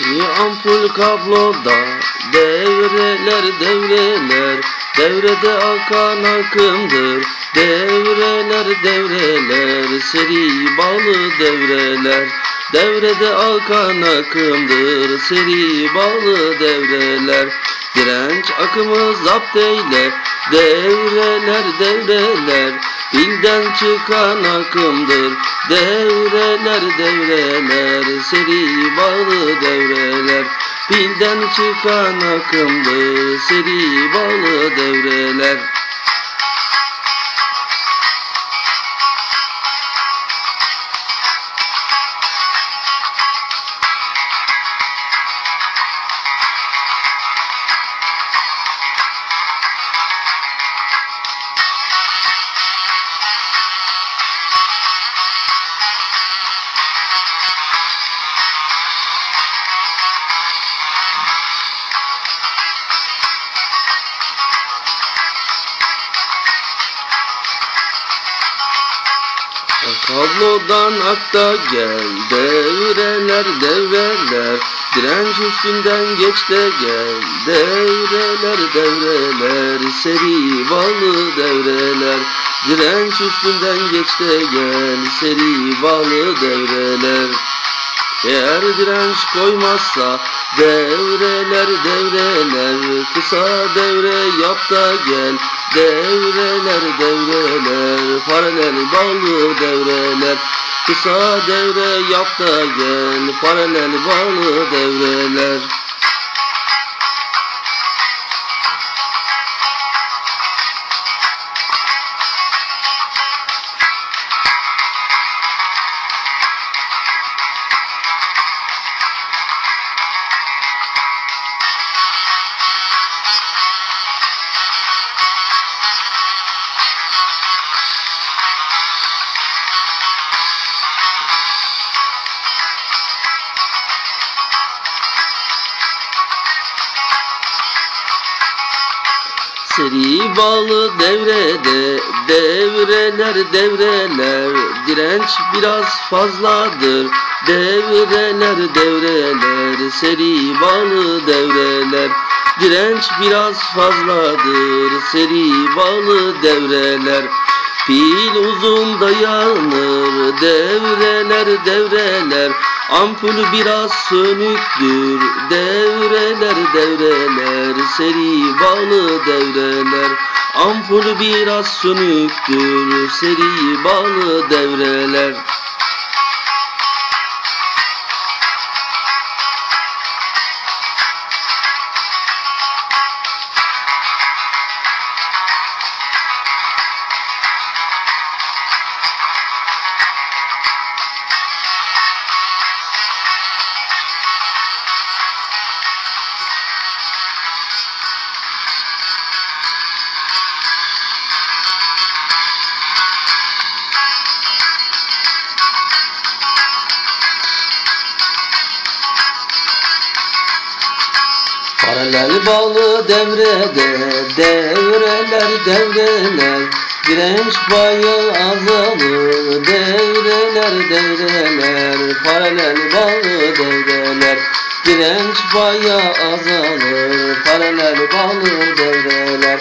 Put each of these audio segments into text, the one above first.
Bir ampul kabloda devreler devreler Devrede akan akımdır. Devreler devreler seri bağlı devreler. Devrede akan akımdır seri bağlı devreler. Direnç akımı zapt eyle Devreler devreler Bilden çıkan akımdır. Devreler devreler Seri bağlı devreler. Bilden çıkan akımdır. Seri bağlı devreler Kablodan akta gel devreler devreler Direnç üstünden geç de gel devreler devreler. Seri bağlı devreler Direnç üstünden geç de gel seri bağlı devreler. Eğer direnç koymazsa devreler devreler kısa devre yap da gel. Devreler devreler paralel bağlı devreler. Kısa devre yap da gel paralel bağlı devreler Seri bağlı devrede devreler devreler. Direnç biraz fazladır devreler devreler. Seri bağlı devreler direnç biraz fazladır. Seri bağlı devreler Pil uzun dayanır. Devreler devreler Ampul biraz sönüktür. Devreler devreler. Seri bağlı devreler. Ampul biraz sönüktür. Seri bağlı devreler Paralel bağlı devrede devreler devreler. Direnç payı azalır devreler devreler. Paralel bağlı devreler Direnç payı azalır. Paralel bağlı devreler.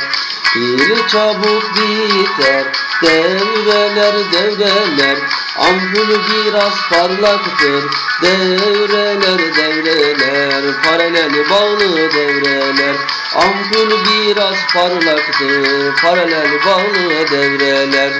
Pil çabuk biter devreler devreler Ampul biraz parlaktır. Devreler devreler Paralel bağlı devreler. Ampul biraz parlaktır paralel bağlı devreler